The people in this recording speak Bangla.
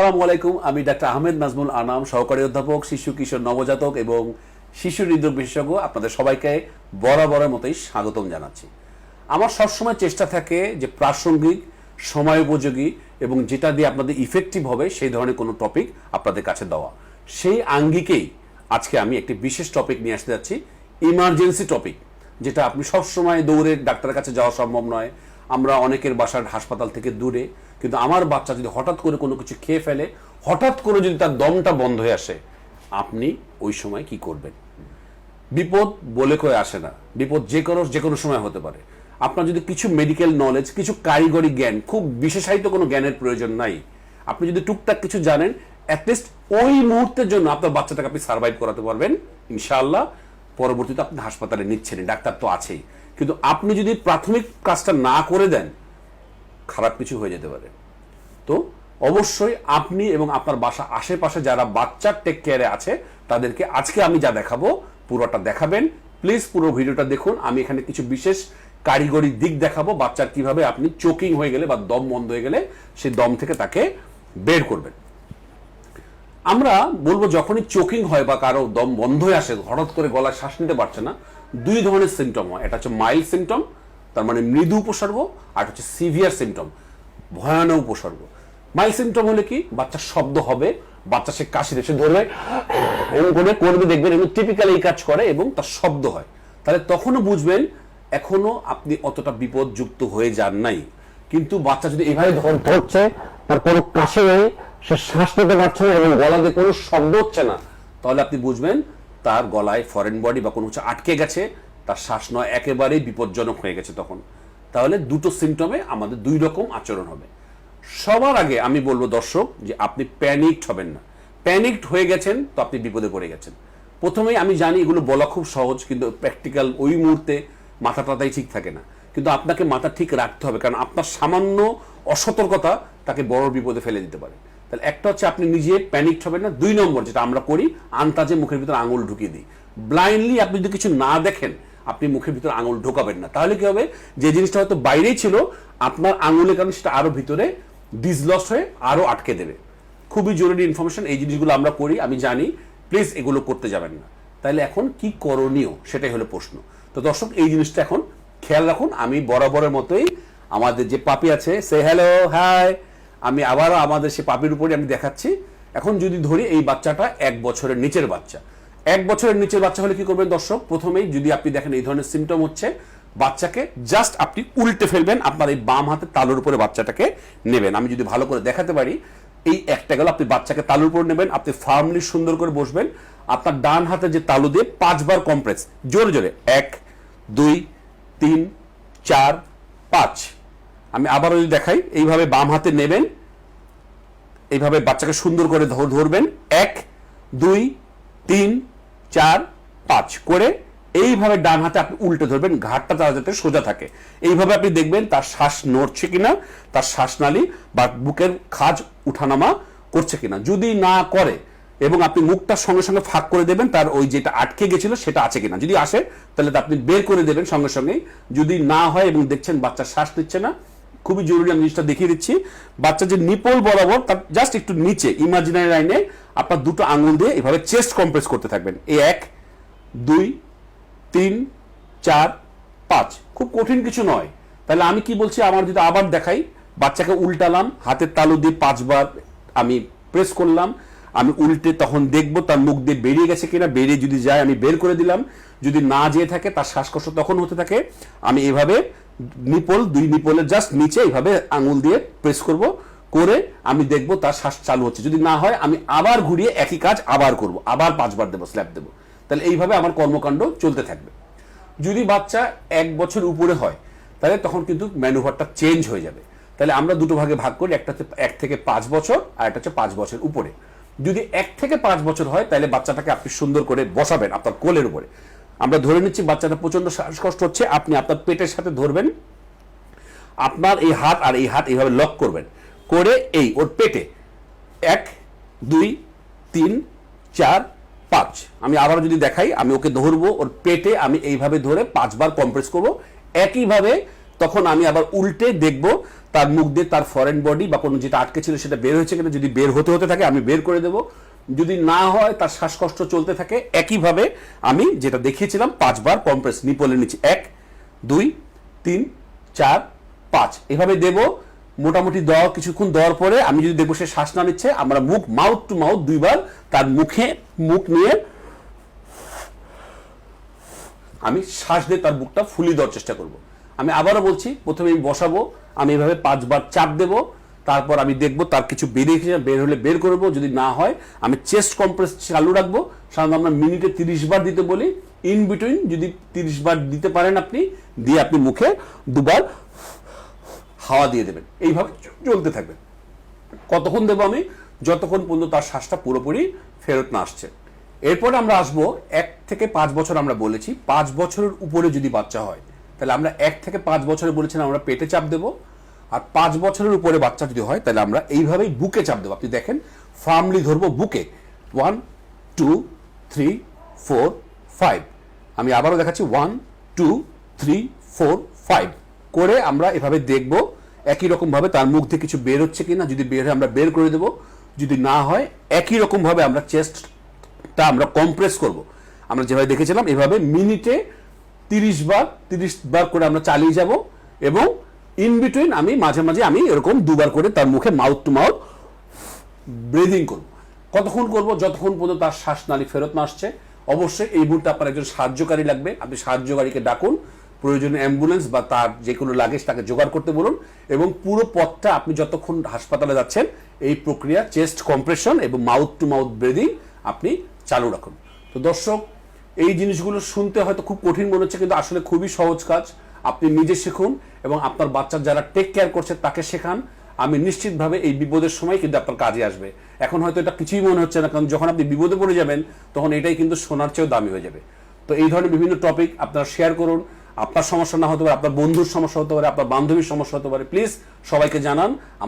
আসসালামু আলাইকুম, আমি ডাক্তার আহমেদ নাজমুল আনাম, সহকারী অধ্যাপক, শিশু কিশোর নবজাতক এবং শিশু হৃদরোগ বিশেষজ্ঞ। আপনাদের সবাইকে বরাবরের মতোই স্বাগতম জানাচ্ছি। আমার সবসময় চেষ্টা থাকে যে প্রাসঙ্গিক, সময় উপযোগী এবং যেটা দিয়ে আপনাদের ইফেক্টিভ হবে সেই ধরনের কোনো টপিক আপনাদের কাছে দেওয়া। সেই আঙ্গিকেই আজকে আমি একটি বিশেষ টপিক নিয়ে আসতে যাচ্ছি ইমার্জেন্সি টপিক যেটা আপনি সবসময় দৌড়ে ডাক্তারের কাছে যাওয়া সম্ভব নয় আমরা অনেকের বাসার হাসপাতাল থেকে দূরে, কিন্তু আমার বাচ্চা যদি হঠাৎ করে কোনো কিছু খেয়ে ফেলে, হঠাৎ করে যদি তার দমটা বন্ধ হয়ে আসে, আপনি ওই সময় কি করবেন? বিপদ বলে কয়ে আসে না। বিপদ যে কোনো যে কোনো সময় হতে পারে। আপনার যদি কিছু মেডিকেল নলেজ কিছু কারিগরি জ্ঞান, খুব বিশেষায়িত কোনো জ্ঞানের প্রয়োজন নাই। আপনি যদি টুকটাক কিছু জানেন অ্যাটলিস্ট ওই মুহূর্তের জন্য আপনার বাচ্চাটাকে আপনি সার্ভাইভ করাতে পারবেন। ইনশাআল্লাহ, পরবর্তীতে আপনি হাসপাতালে নিচ্ছেন ডাক্তার তো আছেই। কিন্তু আপনি যদি প্রাথমিক কাজটা না করে দেন, খারাপ কিছু হয়ে যেতে পারে। তো অবশ্যই আপনি এবং আপনার বাসা আশেপাশে যারা বাচ্চার টেক কেয়ারে আছে, তাদেরকে আজকে আমি যা দেখাবো, পুরোটা দেখাবেন। প্লিজ পুরো ভিডিওটা দেখুন। আমি এখানে কিছু বিশেষ কারিগরি দিক দেখাবো, বাচ্চার কীভাবে আপনি চোকিং হয়ে গেলে বা দম বন্ধ হয়ে গেলে, সেই দম থেকে তাকে বের করবেন। আমরা বলব যখনই চোকিং হয় বা কারও দম বন্ধ হয়ে আসে, হঠাৎ করে গলায় শ্বাস নিতে পারছে না, দুই ধরনের সিমটম হয়। এটা হচ্ছে মাইল্ড সিমটম তার মানে মৃদু উপসর্গ, আর হচ্ছে সিভিয়ার সিমটম ভয়ানক উপসর্গ। মাইল্ড সিমটম হলে কি? বাচ্চার শব্দ হবে, বাচ্চা সে কাশি দেশে ধরবে, এরকম করে করবে, দেখবেন এবং টিপিক্যাল এই কাজ করে এবং তার শব্দ হয়। তাহলে তখনও বুঝবেন এখনও আপনি অতটা বিপদযুক্ত হয়ে যান নাই। কিন্তু বাচ্চা যদি এভাবে ধর- ধরছে, তার কোনো কাশি সে শ্বাস নিতে পারছে না, এবং গলাতে কোনো শব্দ হচ্ছে না। তাহলে আপনি বুঝবেন, তার গলায় ফরেন বডি বা কোনো কিছু আটকে গেছে, তার শ্বাস নয়, একেবারেই বিপজ্জনক হয়ে গেছে তখন। তাহলে দুটো সিমটমে আমাদের দুই রকম আচরণ হবে। সবার আগে আমি বলব দর্শক যে আপনি প্যানিকড হবেন না। প্যানিকড হয়ে গেছেন, তো আপনি বিপদে পড়ে গেছেন। প্রথমেই আমি জানি এগুলো বলা খুব সহজ, কিন্তু প্র্যাকটিক্যাল ওই মুহূর্তে মাথা টাতাই ঠিক থাকে না। কিন্তু আপনাকে মাথা ঠিক রাখতে হবে, কারণ আপনার সামান্য অসতর্কতা তাকে বড় বিপদে ফেলে দিতে পারে। তাহলে একটা হচ্ছে আপনি নিজে প্যানিক হবেন না। দুই নম্বর যেটা আমরা করি, আন্তাজে মুখের ভিতরে আঙুল ঢুকিয়ে দিই। ব্লাইন্ডলি আপনি যদি কিছু না দেখেন, আপনি মুখের ভিতরে আঙুল ঢোকাবেন না। তাহলে কি হবে? যে জিনিসটা হয়তো বাইরেই ছিল, আপনার আঙুলের কারণে সেটা আরও ভিতরে ডিসলস হয়ে আরও আটকে দেবে। খুবই জরুরি ইনফরমেশন এই জিনিসগুলো আমরা করি, আমি জানি। প্লিজ এগুলো করতে যাবেন না। তাহলে এখন কি করণীয়? সেটাই হলো প্রশ্ন। তো দর্শক, এই জিনিসটা এখন খেয়াল রাখুন। আমি বরাবরের মতোই আমাদের যে পাপি আছে সে হ্যালো হাই আমি আবারও আমাদের সে পাপির উপরে আমি দেখাচ্ছি। এখন যদি ধরি এই বাচ্চাটা এক বছরের নিচের বাচ্চা। এক বছরের নিচের বাচ্চা হলে কি করবেন দর্শক? প্রথমেই যদি আপনি দেখেন এই ধরনের সিমটম হচ্ছে, বাচ্চাকে জাস্ট আপনি উল্টে ফেলবেন, আপনার এই বাম হাতে তালুর উপরে বাচ্চাটাকে নেবেন। আমি যদি ভালো করে দেখাতে পারি, এই একটা গেল, আপনি বাচ্চাকে তালুর উপর নেবেন, আপনি ফার্মলি সুন্দর করে বসবেন। আপনার ডান হাতে যে তালু দিয়ে পাঁচবার কম্প্রেস জোরে জোরে, এক, দুই, তিন, চার, পাঁচ। আমি আবারও যদি দেখাই, এইভাবে বাম হাতে নেবেন, এইভাবে বাচ্চাকে সুন্দর করে ধর- ধরবেন। এক, দুই, তিন, চার, পাঁচ করে এইভাবে ডান হাতে আপনি উল্টে ধরবেন, ঘাটটা তার যাতে সোজা থাকে। এইভাবে আপনি দেখবেন তার শ্বাস নড়ছে কিনা, তার শ্বাসনালী বা বুকের খাজ উঠানামা করছে কিনা। যদি না করে এবং আপনি মুখটার সঙ্গে সঙ্গে ফাঁক করে দেবেন, তার ওই যেটা আটকে গেছিল সেটা আছে কিনা। যদি আসে, তাহলে আপনি বের করে দেবেন সঙ্গে সঙ্গে যদি না হয় এবং দেখছেন বাচ্চা শ্বাস নিচ্ছে না খুবই জরুরি আমি জিনিসটা দেখিয়ে দিচ্ছি। বাচ্চা যে নিপল বরাবর, তার জাস্ট একটু নিচে ইমাজিনারি লাইনে আপনার দুটো আঙুল দিয়ে এভাবে চেস্ট কম্প্রেস করতে থাকবেন। এই এক, দুই, তিন, চার, পাঁচ। খুব কঠিন কিছু নয়। তাহলে আমি কি বলছি, আমার যদি আবার দেখাই, বাচ্চাকে উল্টালাম, হাতের তালু দিয়ে পাঁচবার আমি প্রেস করলাম আমি উল্টে তখন দেখব তার মুখ দিয়ে বেরিয়ে গেছে কিনা, বেরিয়ে যদি যায় আমি বের করে দিলাম। যদি না যেয়ে থাকে, তার শ্বাসকষ্ট তখন হতে থাকে। আমি এভাবে নিপল, দুই নিপলের জাস্ট নিচে এইভাবে আঙুল দিয়ে প্রেস করব, করে আমি দেখব তার শ্বাস চালু হচ্ছে। যদি না হয়, আমি আবার ঘুরিয়ে একই কাজ আবার করব, আবার পাঁচবার দেবো স্ল্যাপ দেবো। তাহলে এইভাবে আমার কর্মকাণ্ড চলতে থাকবে। যদি বাচ্চা এক বছর উপরে হয়, তাহলে তখন কিন্তু ম্যানুভারটা চেঞ্জ হয়ে যাবে। তাহলে আমরা দুটো ভাগে ভাগ করি, একটা হচ্ছে এক থেকে পাঁচ বছর আর একটা হচ্ছে পাঁচ বছর উপরে। যদি এক থেকে পাঁচ বছর হয়, তাহলে বাচ্চাটাকে আপনি সুন্দর করে বসাবেন আপনার কোলের উপরে। আমরা ধরে নিচ্ছি বাচ্চাটা প্রচণ্ড শ্বাসকষ্ট হচ্ছে, আপনি আপনার পেটের সাথে ধরবেন, আপনার এই হাত আর এই হাত এইভাবে লক করবেন। করে এই ওর পেটে এক, দুই, তিন, চার, পাঁচ। আমি আবার যদি দেখাই, আমি ওকে ধরবো, ওর পেটে আমি এইভাবে ধরে পাঁচবার কম্প্রেস করব। একইভাবে তখন আমি আবার উল্টে দেখব তার মুখ দিয়ে তার ফরেন বডি বা কোনো যেটা আটকে ছিল সেটা বের হয়েছে কিনা। যদি বের হতে হতে থাকে, আমি বের করে দেব। যদি না হয়, তার শ্বাসকষ্ট চলতে থাকে। একইভাবে আমি যেটা দেখিয়েছিলাম পাঁচবার কম্প্রেস নিপলের নিচে। এক, দুই, তিন, চার, পাঁচ। এভাবে দেব। মোটামুটি দেওয়া, কিছুক্ষণ দেওয়ার পরে আমি যদি দেখব সে শ্বাস না নিচ্ছে, আমরা মুখ মাউথ টু মাউথ দুইবার তার মুখে, মুখ নিয়ে আমি শ্বাস দিয়ে তার বুকটা ফুলিয়ে দেওয়ার চেষ্টা করব। আমি আবারও বলছি প্রথমে আমি বসাবো, আমি এভাবে পাঁচবার চাপ দেব, তারপর আমি দেখব তার কিছু বেরিয়ে বের হলে বের করব, যদি না হয়, আমি চেস্ট কম্প্রেস চালু রাখব, সাধারণত আমরা মিনিটে তিরিশ বার দিতে বলি ইন বিটুইন যদি তিরিশ বার দিতে পারেন আপনি, দিয়ে আপনি মুখে দুবার হাওয়া দিয়ে দেবেন, এইভাবে চলতে থাকবে। কতক্ষণ দেবো আমি? যতক্ষণ পর্যন্ত তার শ্বাসটা পুরোপুরি ফেরত না আসছে। এরপরে আমরা আসব, এক থেকে পাঁচ বছর আমরা বলেছি, পাঁচ বছরের উপরে যদি বাচ্চা হয় তাহলে আমরা এক থেকে পাঁচ বছরে বলেছিলাম আমরা পেটে চাপ দেবো। আর পাঁচ বছরের উপরে বাচ্চা যদি হয়, তাহলে আমরা এইভাবেই বুকে চাপ দেবো। আপনি দেখেন ফার্মলি ধরবো বুকে। One two three four five আমি আবারও দেখাচ্ছি one two three four five করে আমরা এভাবে দেখব, একই রকমভাবে তার মুখ থেকে কিছু বের হচ্ছে কি না যদি বের হয় আমরা বের করে দেব। যদি না হয়, একই রকমভাবে আমরা চেস্টটা আমরা কম্প্রেস করব। আমরা যেভাবে দেখেছিলাম, এভাবে মিনিটে তিরিশ বার তিরিশ বার করে আমরা চালিয়ে যাব এবং ইন বিটুইন আমি মাঝে মাঝে আমি এরকম দুবার করে তার মুখে মাউথ টু মাউথ ব্রিদিং করব। কতক্ষণ করব? যতক্ষণ পর্যন্ত তার শ্বাসনালী ফেরত না আসছে, অবশ্যই এই মুহূর্তে আপনার একজন সাহায্যকারী লাগবে। আপনি সাহায্যকারীকে ডাকুন, প্রয়োজনে অ্যাম্বুলেন্স বা তার যে কোনো লাগেজ তাকে জোগাড় করতে বলুন এবং পুরো পথটা আপনি যতক্ষণ হাসপাতালে যাচ্ছেন, এই প্রক্রিয়া চেস্ট কম্প্রেশন এবং মাউথ টু মাউথ ব্রিদিং আপনি চালু রাখুন। তো দর্শক এই জিনিসগুলো শুনতে হয়তো খুব কঠিন মনে হচ্ছে, কিন্তু আসলে খুবই সহজ কাজ। আপনি নিজে শিখুন এবং আপনার বাচ্চার যারা টেক কেয়ার করছে তাকে শেখান। আমি নিশ্চিতভাবে এই বিপদের সময় কিন্তু আপনার কাজে আসবে। এখন হয়তো এটা কিছুই মনে হচ্ছে না, কারণ যখন আপনি বিপদে পড়ে যাবেন, তখন এটাই কিন্তু সোনার চেয়েও দামি হয়ে যাবে। তো এই ধরনের বিভিন্ন টপিক আপনারা শেয়ার করুন। আপনার সমস্যা না হতে পারে, আপনার বন্ধুর সমস্যা হতে পারে, আপনার বান্ধবীর সমস্যা হতে পারে প্লিজ সবাইকে জানান।